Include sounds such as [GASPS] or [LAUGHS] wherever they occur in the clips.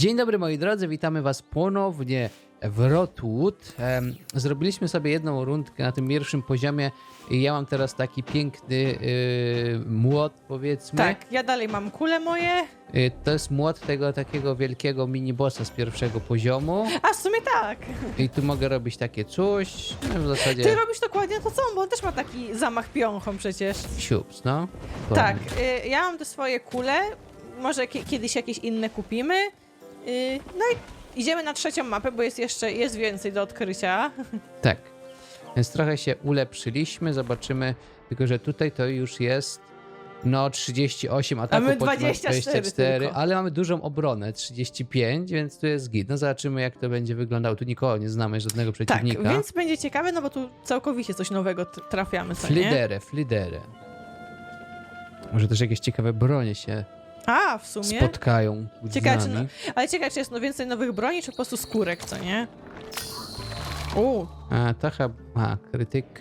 Dzień dobry moi drodzy, witamy was ponownie w Rotwood. Zrobiliśmy sobie jedną rundkę na tym pierwszym poziomie i ja mam teraz taki piękny yy, młot powiedzmy. Tak, ja dalej mam kule moje. Y, To jest młot tego takiego wielkiego mini-bossa z pierwszego poziomu A w sumie tak. i tu mogę robić takie coś, no w zasadzie Ty robisz dokładnie to samo, bo on też ma taki zamach piąchą przecież. siups, no. Tak, Dokładnie. y, ja mam te swoje kule. Może kie- kiedyś jakieś inne kupimy. Y, no i idziemy na trzecią mapę, bo jest jeszcze jest więcej do odkrycia. [LAUGHS] Tak. Więc trochę się ulepszyliśmy, zobaczymy. Tylko, że tutaj to już jest no 38 ataków, my po czym 24 tylko. ale mamy dużą obronę 35, więc tu jest git. No zobaczymy jak to będzie wyglądało. Tu nikogo nie znamy, żadnego Tak, przeciwnika. więc będzie ciekawe, no bo tu całkowicie coś nowego trafiamy, co nie? Fliderę, fliderę. Może też jakieś ciekawe bronie się A, w sumie. spotkają z Ciekawe, nami. no, ale ciekawe, czy jest no więcej nowych broni, czy po prostu skórek, co nie? U, A, to chyba... A, krytyk.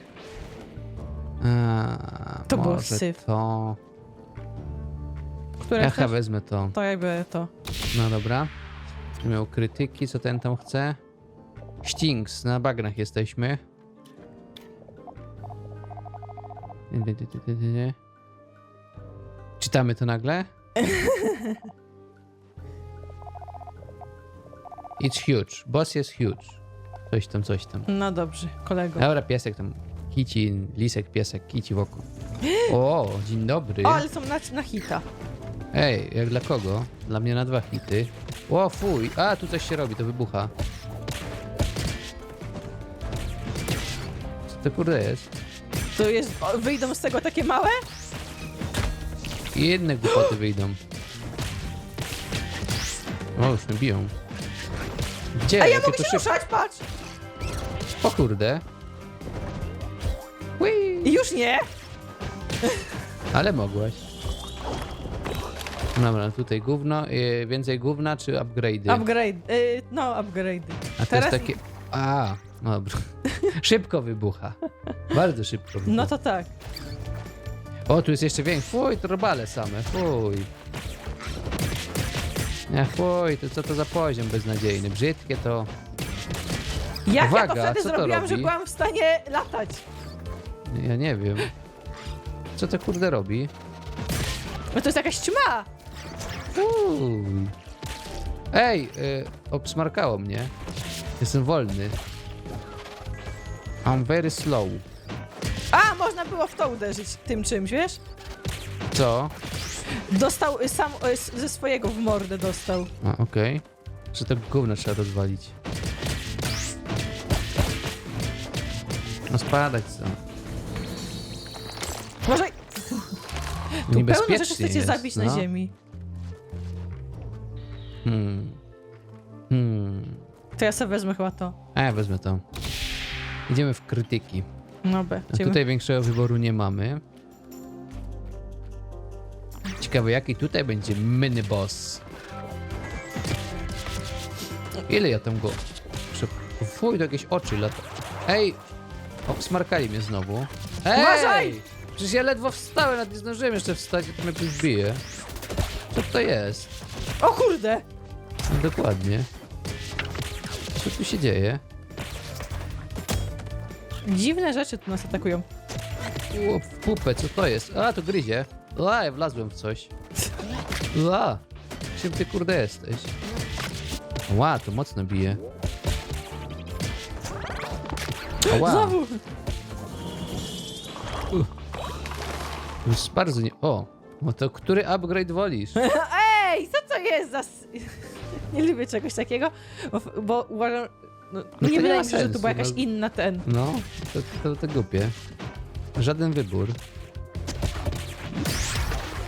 A, To było może syf. to... które Ja chcesz? chyba wezmę to. To jakby to. No dobra. Miał krytyki, co ten tam chce? Stings, na bagnach jesteśmy. Nie, nie, nie, nie, nie, nie. Czytamy to nagle? [LAUGHS] It's huge. Boss jest huge. Coś tam, coś tam. No dobrze, kolego. Dobra, piesek tam. Kici, lisek, piesek, kici wokół. [GASPS] O, dzień dobry. O, ale są na, na hita. Ej, jak dla kogo? Dla mnie na dwa hity. O, fuj. A, tu coś się robi, to wybucha. Co to kurde jest? To jest, o, wyjdą z tego takie małe? I jedne głupoty wyjdą. O, już mnie biją. Gdzie? A ja Jakie mogę to się szyb- ruszać, patrz! O kurde. Ui. I już nie! Ale mogłaś. Dobra, tutaj gówno. y, Więcej gówna czy upgrade'y? Upgrade, y, no upgrade. A to Teraz- jest takie... A, no dobra. [LAUGHS] szybko wybucha. Bardzo szybko wybucha. No to tak. O, tu jest jeszcze większy. Fuj, to robale same. Fuj. Nie, fuj, to co to za poziom beznadziejny. Brzydkie to... Jak Uwaga, ja to wtedy co to zrobiłam, że robi? byłam w stanie latać? Ja nie wiem. Co to kurde robi? No to jest jakaś ćma! Fuj. Ej, y, obsmarkało mnie. Jestem wolny. I'm very slow. A, można było w to uderzyć tym czymś, wiesz? Co? Dostał y, sam y, s- ze swojego w mordę dostał. A, okej. Że to gówno trzeba rozwalić. No spadać co? Może tu pełno rzeczy chcecie jest, zabić no. na ziemi. Hmm. Hmm. To ja sobie wezmę chyba to. A ja wezmę to. Idziemy w krytyki. No be. A tutaj większego wyboru nie mamy. Ciekawe, jaki tutaj będzie mini boss. Ile ja tam go... Prze- Fuj, to jakieś oczy lata. Ej! Obsmarkali mnie znowu. Ej! Uważaj! Przecież ja ledwo wstałem, nawet nie zdążyłem jeszcze wstać, a to mnie już bije. Co to jest? O kurde! No, dokładnie. Co tu się dzieje? Dziwne rzeczy tu nas atakują. O, w pupę, co to jest? A, to gryzie. A, ja wlazłem w coś. A, czym ty kurde jesteś? Ła, to mocno bije. Ła, Znowu! jest bardzo nie... O, no to który upgrade wolisz? [LAUGHS] Ej, co to jest za... s- [LAUGHS] Nie lubię czegoś takiego, bo, bo uważam... No, to nie wydaje mi się, że tu była jakaś no. inna ten. No, to, to, to głupie. Żaden wybór.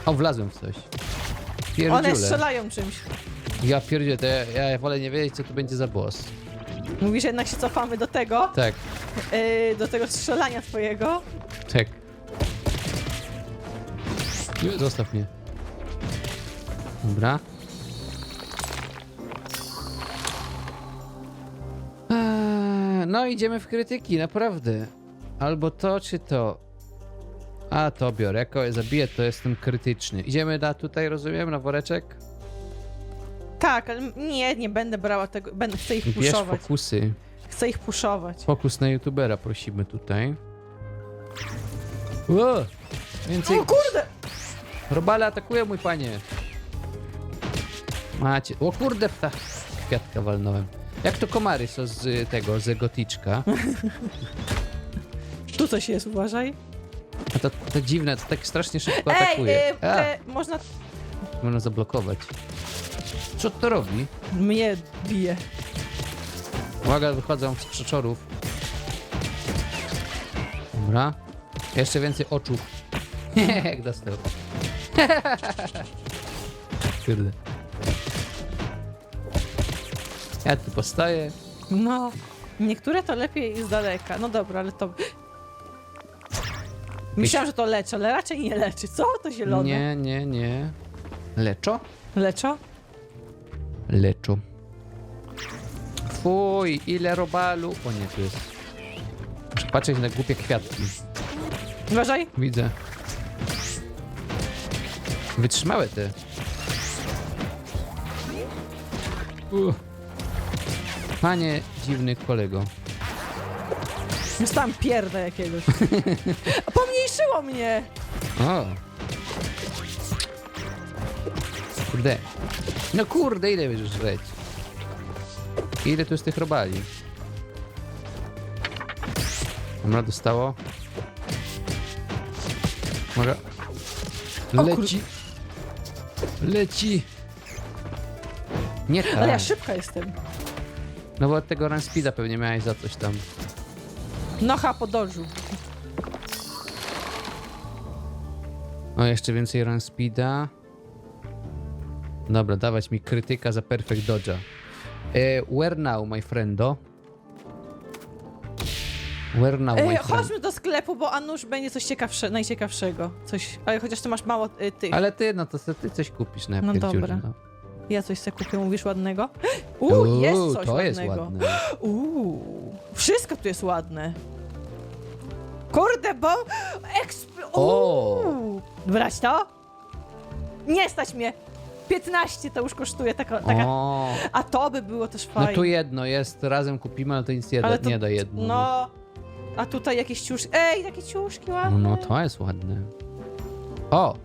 O, wlazłem w coś. One Pierdziule. strzelają czymś. Ja pierdzielę, to ja, ja wolę nie wiedzieć, co to będzie za boss. Mówisz, że jednak się cofamy do tego, Tak, yy, do tego strzelania twojego. tak. Zostaw mnie. Dobra. No, idziemy w krytyki, naprawdę. Albo to, czy to. A, to biorę. Jako je zabiję, to jestem krytyczny. Idziemy na tutaj, rozumiem, na woreczek? Tak, ale nie, nie będę brała tego. Będę, chcę ich Bierz puszować. fokusy. Chcę ich puszować. Fokus na youtubera prosimy tutaj. Ło! Więcej... O kurde! Robale atakuje mój panie. Macie. O kurde, pta. Kwiatka walnąłem. Jak to komary są z tego, z goticzka. [LAUGHS] Tu coś jest, uważaj. A to, to dziwne, to tak strasznie szybko Ej, atakuje. y, A, te, można... można zablokować. Co to robi? Mnie bije. Uwaga, wychodzą z przeczorów. Dobra. Jeszcze więcej oczu. [LAUGHS] Jak dostał. [LAUGHS] Kurde. Ja tu postoję. No. Niektóre to lepiej z daleka. No dobra, ale to... Myślałam, że to leczy, ale raczej nie leczy. Co? To zielone. Nie, nie, nie. Leczo? Leczo? Leczo. Fuj, ile robalu. O nie, tu jest. Muszę patrzeć na głupie kwiatki. Uważaj. Widzę. Wytrzymałe te. Uff. Panie dziwny kolego. Dostałam pierda jakiegoś. [LAUGHS] Pomniejszyło mnie! O. Kurde. No kurde, ile będziesz żreć? Ile tu jest tych robali? Dobra, dostało. Może... O kur- Leci. Leci. Nie tak. Ale ja szybka jestem. No bo od tego run speeda pewnie miałeś za coś tam. Nocha po dodżu. O, jeszcze więcej run speeda. Dobra, dawać mi krytyka za perfect dodge'a. E, where now, my friendo? Where now, my Ej, friend? chodźmy do sklepu, bo a nuż będzie coś ciekawsze, najciekawszego. Coś, ale chociaż ty masz mało y, tych. Ale ty, no to ty, ty coś kupisz na No pierdziurze, dobra. No. Ja coś sobie kupię, mówisz ładnego? [GASPS] Uuu, jest coś to ładnego. jest ładne. Uuu, wszystko tu jest ładne. Kurde, bo... O! Uuu. Brać to? Nie stać mnie. 15 to już kosztuje taka... taka... O, A to by było też no fajne. tu jedno jest, razem kupimy, ale to nic nie da, to- nie da jedno. No. A tutaj jakieś ciuszki. Ej, takie ciuszki No, ładne. no to jest ładne. O!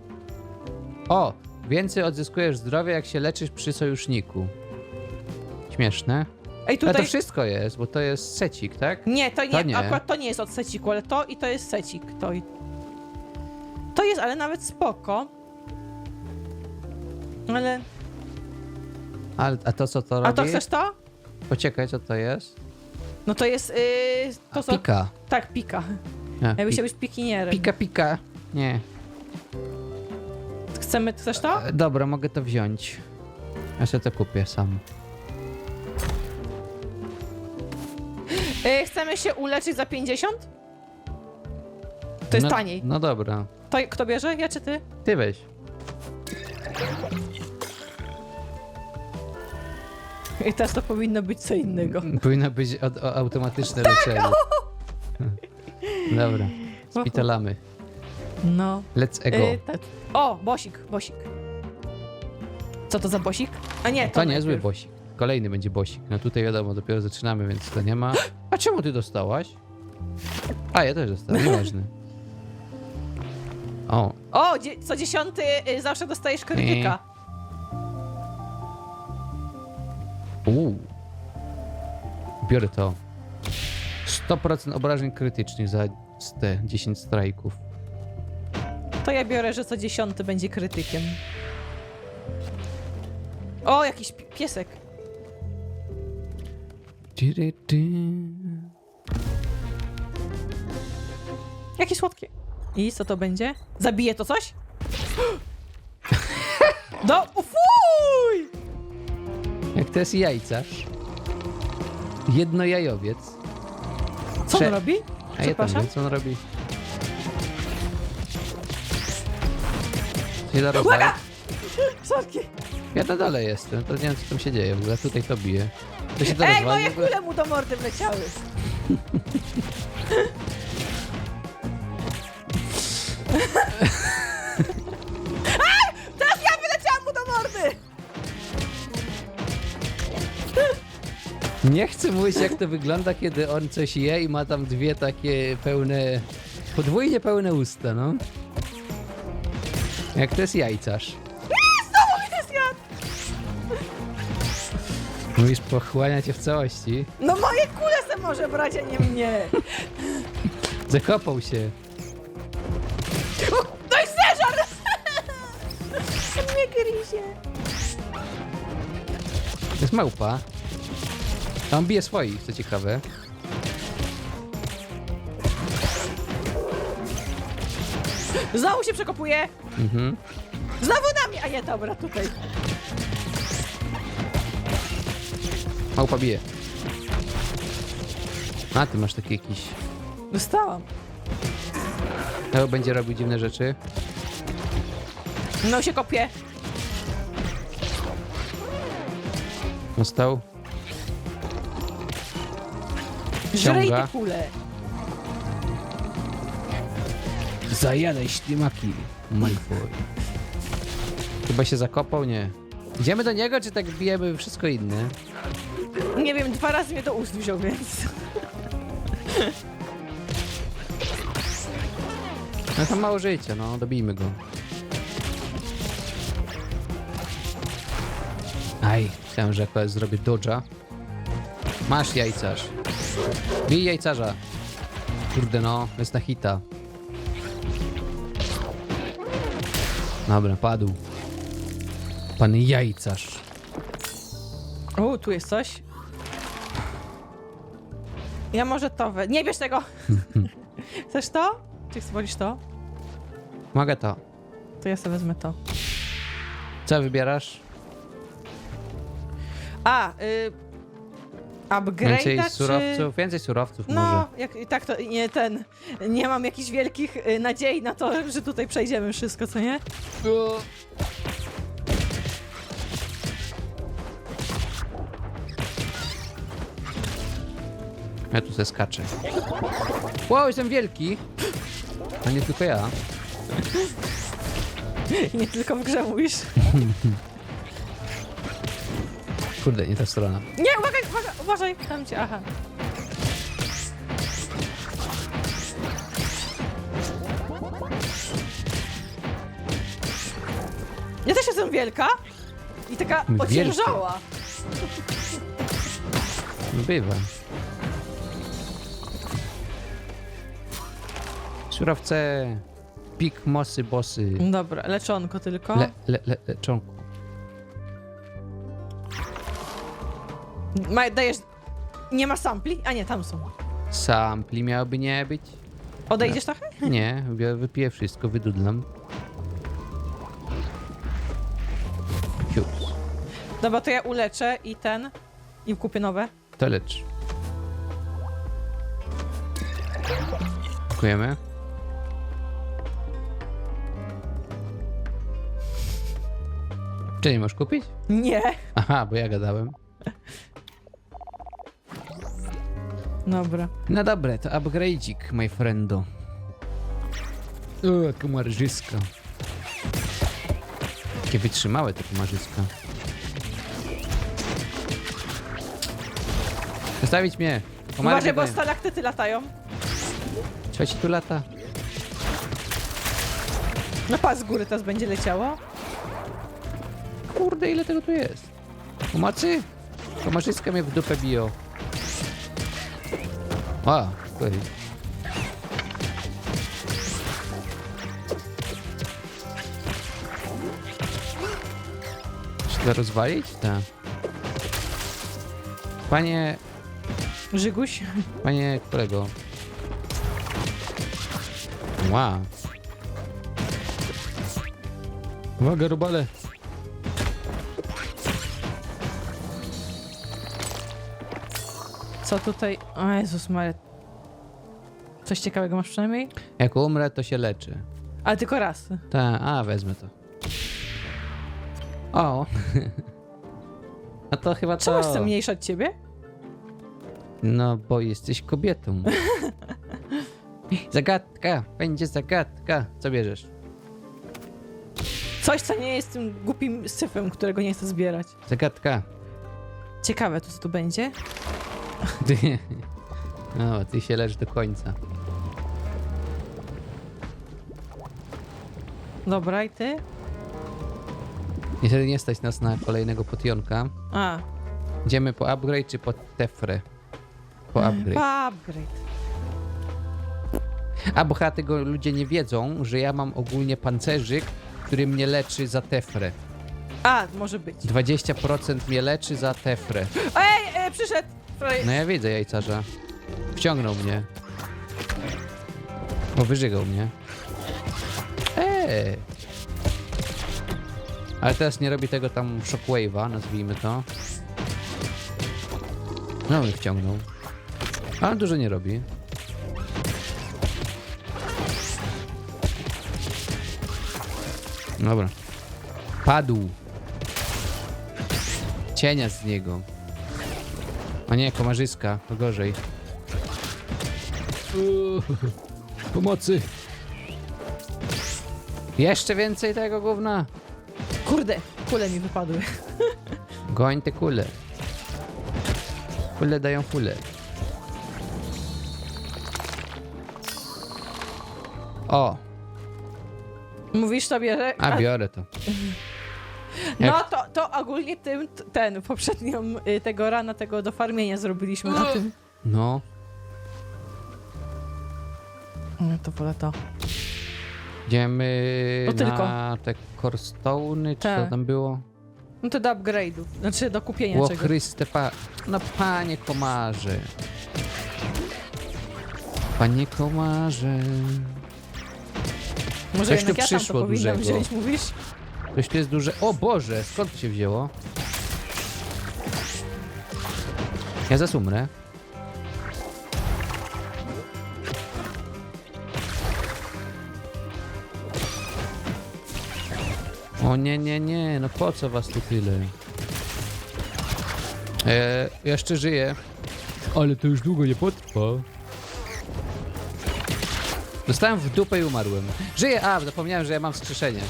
O! Więcej odzyskujesz zdrowia, jak się leczysz przy sojuszniku. Śmieszne. Ej, Ale to tutaj... wszystko jest, bo to jest secik, tak? Nie, to nie, To nie. akurat to nie jest od seciku, ale to i to jest secik. To, i... to jest, ale nawet spoko. Ale... Ale, a to co to robi? A to chcesz to? Poczekaj, co to jest? No to jest... Yy, to A, co... pika. Tak, pika. A, Jakby pi- chciał być pikinierem. pika, pika. Nie. Chcemy, chcesz to? E, Dobra, mogę to wziąć. Ja sobie to kupię sam. Yy, chcemy się uleczyć za 50? To jest no, taniej. No dobra. To kto bierze? Ja czy ty? Ty weź. I teraz to powinno być co innego. Powinno być automatyczne leczenie. Dobra. Spitalamy. No. Let's ego. Yy, tak. O, bosik, bosik. Co to za bosik? A nie, to, To niezły najpierw. bosik. Kolejny będzie bosik. No tutaj wiadomo, dopiero zaczynamy, więc to nie ma. [GASPS] A czemu ty dostałaś? A, ja też dostałem, nieważne. [LAUGHS] O, O, dzie- co dziesiąty y, zawsze dostajesz krytyka. uuu. Biorę to. 100% obrażeń krytycznych za z te 10 strajków. To ja biorę, że co dziesiąty będzie krytykiem. O, jakiś pi- piesek. Jakie słodkie. I co to będzie? Zabije to coś? Do... [GASPS] o, Fuj! Jak to jest jajcarz? Jednojajowiec. Co on Prze- robi? A ja tam Przepraszam? wiem, co on robi. Nie da rozwali. Słodkie. Ja na dole jestem, to nie wiem co tam się dzieje, w ogóle tutaj to bije. To się Ej, rozwali. moje w ogóle? kule mu do mordy wleciały. A! Teraz ja wyleciałam mu do mordy! Nie chcę mówić, jak to wygląda, kiedy on coś je i ma tam dwie takie pełne, podwójnie pełne usta, no. Jak to jest jajcarz. Jest ja! Mówisz, pochłania cię w całości. No moje kule se może brać, a nie mnie. Zakopał się. O, No i zeżar! Mnie gryzie. To jest małpa. On bije swoich, co ciekawe. Znowu się przekopuje. Mhm. Znowu na mnie! A nie, dobra, tutaj. Małpa bije. A, ty masz taki jakiś... Dostałam. To będzie robił dziwne rzeczy. No się kopie. Dostał. Ciąga. te kule. Zajadaj ślimaki, Malfoy. Chyba się zakopał? Nie. Idziemy do niego, czy tak bijemy wszystko inne? Nie wiem, dwa razy mnie do ust wziął, więc... No to mało życia, no, dobijmy go. Aj, chciałem, że akurat zrobię dodża. Masz jajcarz. Bij jajcarza. Kurde no, jest na hita. Dobra, padł. Pan jajcarz. O, tu jest coś. Ja może to we... Nie bierz tego! [LAUGHS] Chcesz to? Czy wolisz to? Mogę to. To ja sobie wezmę to. Co wybierasz? A, y... Więcej Upgrade'a czy... surowców? Więcej surowców może. No, jak, tak to nie ten. Nie mam jakichś wielkich y, nadziei na to, że tutaj przejdziemy wszystko, co nie? Ja tu se skaczę. Wow, jestem wielki. To nie tylko ja. [LAUGHS] Nie tylko w grze mówisz. [LAUGHS] Kurde, nie ta strona. Nie, uważaj, uważaj, uważaj. Tam cię, aha. Ja też jestem wielka i taka Wielka. ociężała. Bywa. Surowce. Pik, mosy, bossy. Dobra, leczonko tylko. Le, le, le, leczonku. Ma, dajesz... Nie ma sampli? A nie, tam są. Sampli miałoby nie być. Odejdziesz trochę? Nie, wy- wypiję wszystko, wydudlam. Ciups. Dobra, to ja uleczę i ten... I kupię nowe. To lecz. Dziękujemy. Czy nie możesz kupić? Nie. Aha, bo ja gadałem. Dobra. No dobre, to upgrade'ik, my friendo. O, jaka marżyska. Jakie wytrzymałe te marzyska. Zostawić mnie! Komary Uważaj, bo biegają. stalaktyty latają. Co ci tu lata? No pas z góry teraz będzie leciało. Kurde, ile tego tu jest? Pomocy? Komarzyska mnie w dupę biją. A, okej. Czy to rozwalić? Tak. Panie, Żyguś. panie kolego. Wow. Uwaga, robale. Co tutaj? O Jezus Maria. Coś ciekawego masz przynajmniej? Jak umrę, to się leczy. Ale tylko raz. Tak, a wezmę to. O. [LAUGHS] A to chyba Czemu to. chcę mniejsza od ciebie? No, bo jesteś kobietą. [LAUGHS] zagadka, będzie zagadka. Co bierzesz? Coś, co nie jest tym głupim syfem, którego nie chcę zbierać. Zagadka. Ciekawe, to co tu będzie. Ty, [LAUGHS] no, ty się leż do końca. Dobra, i ty? Jeżeli nie stać nas na kolejnego potionka, A, idziemy po upgrade czy po tefrę? Po upgrade. pa upgrade. A bo chyba tego ludzie nie wiedzą, że ja mam ogólnie pancerzyk, który mnie leczy za tefrę. A, może być. 20% mnie leczy za tefrę. Ej, ej przyszedł! No ja widzę jajcarza. Wciągnął mnie. Bo wyżygał mnie. Eee. Ale teraz nie robi tego tam shockwave'a, nazwijmy to. No mnie wciągnął. Ale dużo nie robi. Dobra. Padł. Cienia z niego. A nie, komarzyska, to gorzej. Uuu, Pomocy! Jeszcze więcej tego gówna! Kurde, kule mi wypadły. [LAUGHS] Goń te kule. Kule dają kule. O, Mówisz sobie, że... a biorę to. No jak- to, to ogólnie tym, t- ten, poprzednią y, tego rana, tego do farmienia zrobiliśmy na tym. No, No to wolę to. idziemy To tylko. na te corestone'y, czy Tak. co tam było? No to do upgrade'ów, znaczy do kupienia O czegoś. Chryste, pa... No panie komarze. Panie komarze. Może coś jednak tu ja tam to przyszło powinnam dużego. wziąć, mówisz? Coś tu jest duże. O Boże, skąd się wzięło? Ja zaraz umrę. O nie, nie, nie, no po co was tu tyle? E, jeszcze żyję. Ale to już długo nie potrwa. Dostałem w dupę i umarłem. Żyję! A, zapomniałem, że ja mam wskrzeszenie.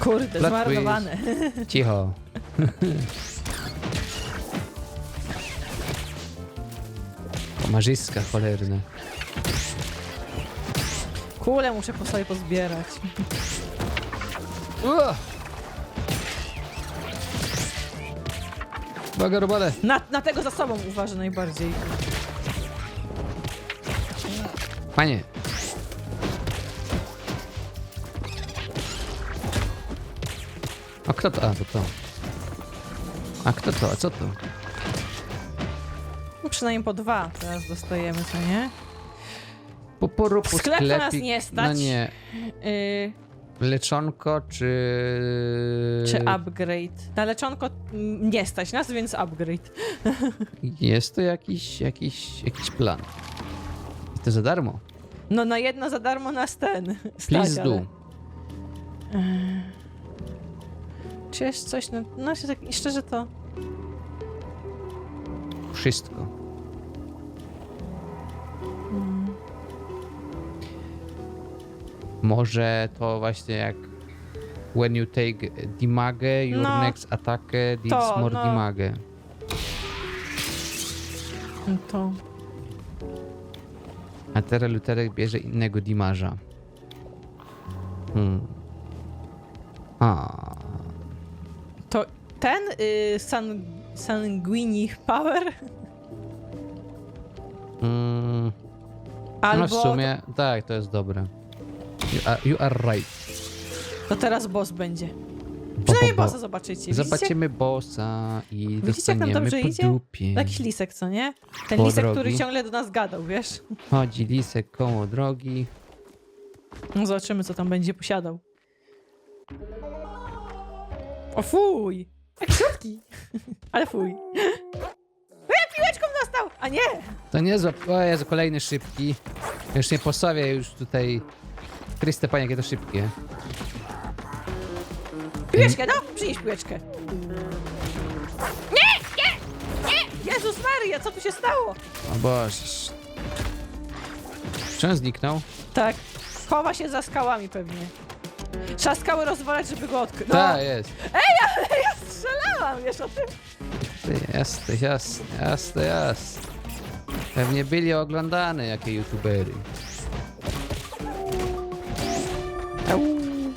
Kurde, Plot zmarnowane. [LAUGHS] Cicho. Komarzyska cholerne. Kule muszę po sobie pozbierać. Uwaga, robale. Na, na tego za sobą uważę najbardziej. Panie. Kto to? A, to to. A kto to? A co to? No przynajmniej po dwa teraz dostajemy, co nie? Po porupu W sklepie nas sklepik. nie stać. No nie. Yy, Leczonko czy... czy upgrade? Na leczonko nie stać nas, więc upgrade. [LAUGHS] Jest to jakiś, jakiś, jakiś plan. I to za darmo. No na jedno za darmo nas ten [LAUGHS] stać, Please ale... jest coś, no, no się tak szczerze to... Wszystko. Może to właśnie jak when you take damage, your No. next attack deals To, more no. damage. no to... A teraz Luterek bierze innego dimarza. Hmm. A. Y, san, Sanguini Power? Mm. Albo No w sumie, tak, to jest dobre. You are, you are right. to, teraz boss będzie. Bo, Przynajmniej bo, bo. bossa zobaczycie. Widzicie? Zobaczymy bossa i Widzicie, jak nam dostaniemy dobrze po idzie? dupie. Jakiś lisek, co nie? Ten Po lisek, drogi. który ciągle do nas gadał, wiesz? Chodzi lisek koło drogi. No zobaczymy, co tam będzie posiadał. O fuj! Jak środki! Ale fuj. No ja piłeczką dostał! A nie! To nie złap... O Jezu, kolejny szybki. Już nie postawię już tutaj... Chryste panie, jakie to szybkie. Piłeczkę, no! Przynieś piłeczkę. Nie! Nie! Nie! Jezus Maria, co tu się stało? O Boże. Czy on zniknął? Tak. Chowa się za skałami pewnie. Trzeba skały rozwalać, żeby go odkryć. No, Tak, jest. ja strzelałam, wiesz o tym? Jasne, jasne, jasne, jasne. Pewnie byli oglądane jakie youtubery. Au,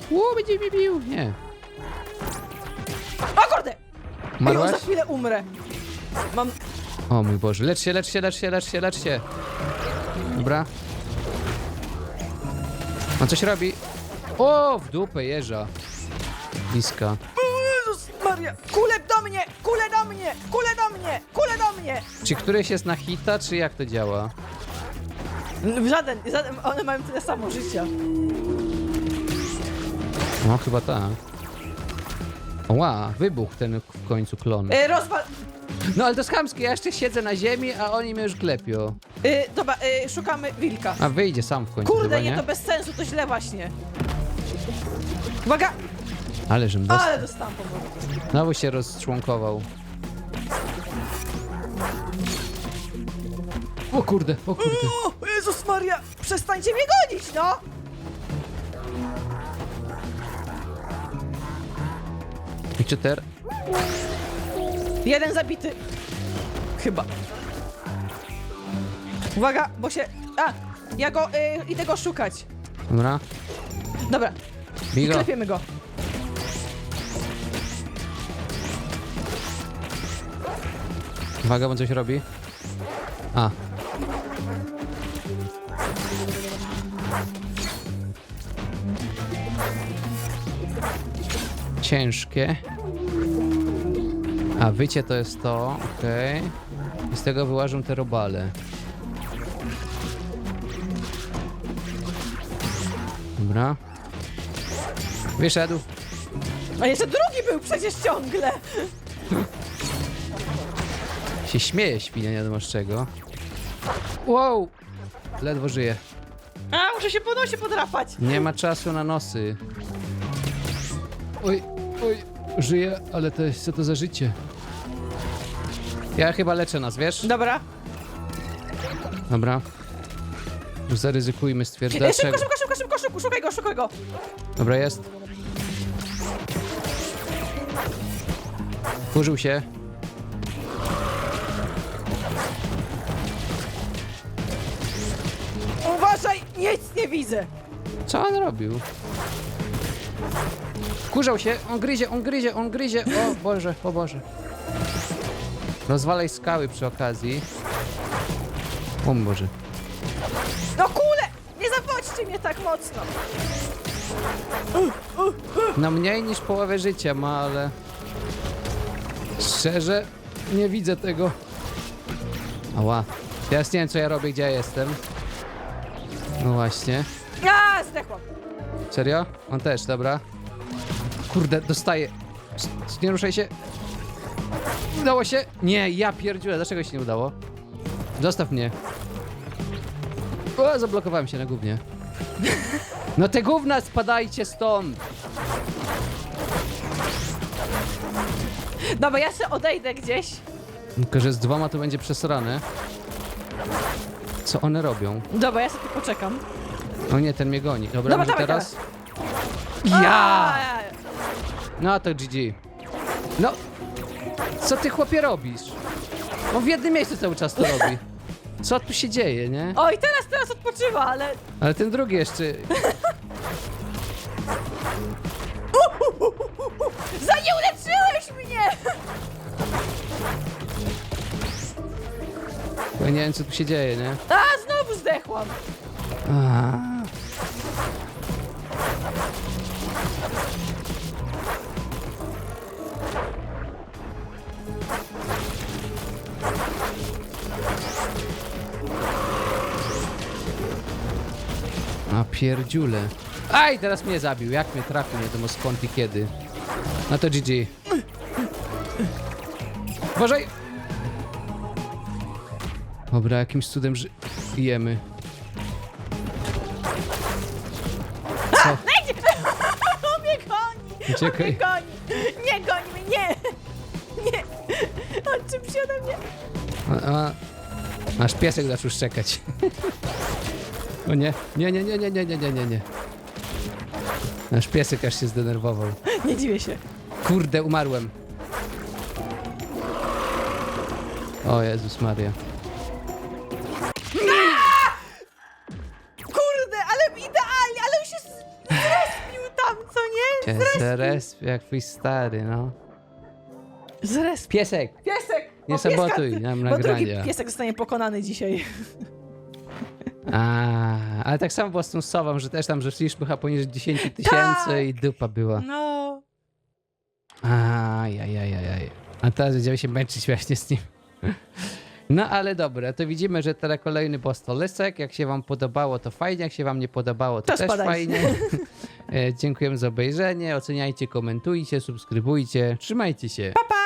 u, będzie mi bił. Nie. O kurde! Ej, Umarłaś? za chwilę umrę. Mam... O mój Boże, lecz się, lecz się, lecz się, lecz się, lecz się. Dobra. On coś robi. O, w dupę jeża. Niska. Maria! Kule do mnie! Kule do mnie! Kule do mnie! Kule do mnie! Czy któryś jest na hita, czy jak to działa? N- Żaden, żaden, one mają tyle samo życia. No, chyba tak. Ła, wybuch ten w końcu klon. Y, rozwal... No ale to jest chamskie, ja jeszcze siedzę na ziemi, a oni mnie już klepią. Y, dobra, y, szukamy wilka. A wyjdzie sam w końcu Kurde, chyba, nie, nie? to bez sensu, to źle właśnie. Uwaga! Ale żem dostał. Ale dostałam powoli. Znowu się rozczłonkował. O kurde, o kurde. O, Jezus Maria! Przestańcie mnie gonić, no! I cheater. Jeden zabity. Chyba. Uwaga, bo się... A! Ja go... Y, idę go szukać. Dobra, Dobra, bigo. klepiemy go. Uwaga, on coś robi. A. Ciężkie. A wycie to jest to, okej. I z tego wyłażą te robale. Dobra. Wyszedł. A jeszcze drugi był przecież ciągle. Się śmieje świnia, nie wiadomo z czego. Wow! Ledwo żyje. A, muszę się po nosie podrapać. Nie ma czasu na nosy. Oj, oj, żyje, ale to jest, co to za życie? Ja chyba leczę nas, wiesz? Dobra. Dobra. Już zaryzykujmy Ej, stwierdzać. szybko, szybko, szybko, szybko, szybko, szukaj go, szukaj go. Dobra, jest. Wkurzył się. Widzę. Co on robił? Wkurzał się, on gryzie, on gryzie, on gryzie. O Boże, o Boże. Rozwalaj skały przy okazji. O Boże. No kule! Nie zawodźcie mnie tak mocno. No mniej niż połowę życia ma, ale... Szczerze, nie widzę tego. Ała. Teraz nie wiem, co ja robię, gdzie ja jestem. No właśnie. A, zdechłam. Serio? On też, dobra. Kurde, dostaję. S- Nie ruszaj się. Udało się? Nie, ja pierdziule, dlaczego się nie udało? Zostaw mnie. O, zablokowałem się na gównie. No te gówna spadajcie stąd! Dobra, ja sobie odejdę gdzieś. Tylko, że z dwoma to będzie przesrane. Co one robią? Dobra, ja sobie tu poczekam. O nie, ten mnie goni. Dobra, Dobra, może dawaj teraz? A, Ja! No to GG. No, co ty chłopie robisz? On w jednym miejscu cały czas to robi. [LAUGHS] Co tu się dzieje, nie? Oj, teraz, teraz odpoczywa, ale... Ale ten drugi jeszcze... [LAUGHS] Ja nie wiem, co tu się dzieje, nie? A, znowu zdechłam. A. A pierdziule. Aj, teraz mnie zabił. Jak mnie trafił, nie wiadomo skąd i kiedy. No to GG. Uważaj! Dobra, jakimś cudem żyjemy. Co? [LAUGHS] [LAUGHS] On mnie goni! Uciekaj. On mnie goni! Nie goni mnie, nie! Nie! [LAUGHS] On czym się ode mnie? A, a, nasz piesek zaczął szczekać. O nie, nie, nie, nie, nie, nie, nie, nie, nie, nie. Nasz piesek aż się zdenerwował. Nie dziwię się. Kurde, umarłem. O Jezus Maria. Cię Zresp, jak twój stary, no. Zrespił. Piesek! Piesek! Nie pieska, sabotuj nam Bo drugi nagrania. piesek zostanie pokonany dzisiaj. A, ale tak samo było z tą sową, że też tam rzeszliśmy chyba poniżej 10 tysięcy Tak. i dupa była. No. Ajajajajaj. A teraz będziemy się męczyć właśnie z nim. No ale dobra, to widzimy, że teraz kolejny boss to Lysek. Jak się wam podobało, to fajnie. Jak się wam nie podobało, to, To też spadajcie. fajnie. [LAUGHS] E, Dziękujemy za obejrzenie. Oceniajcie, komentujcie, subskrybujcie. Trzymajcie się. Pa, pa!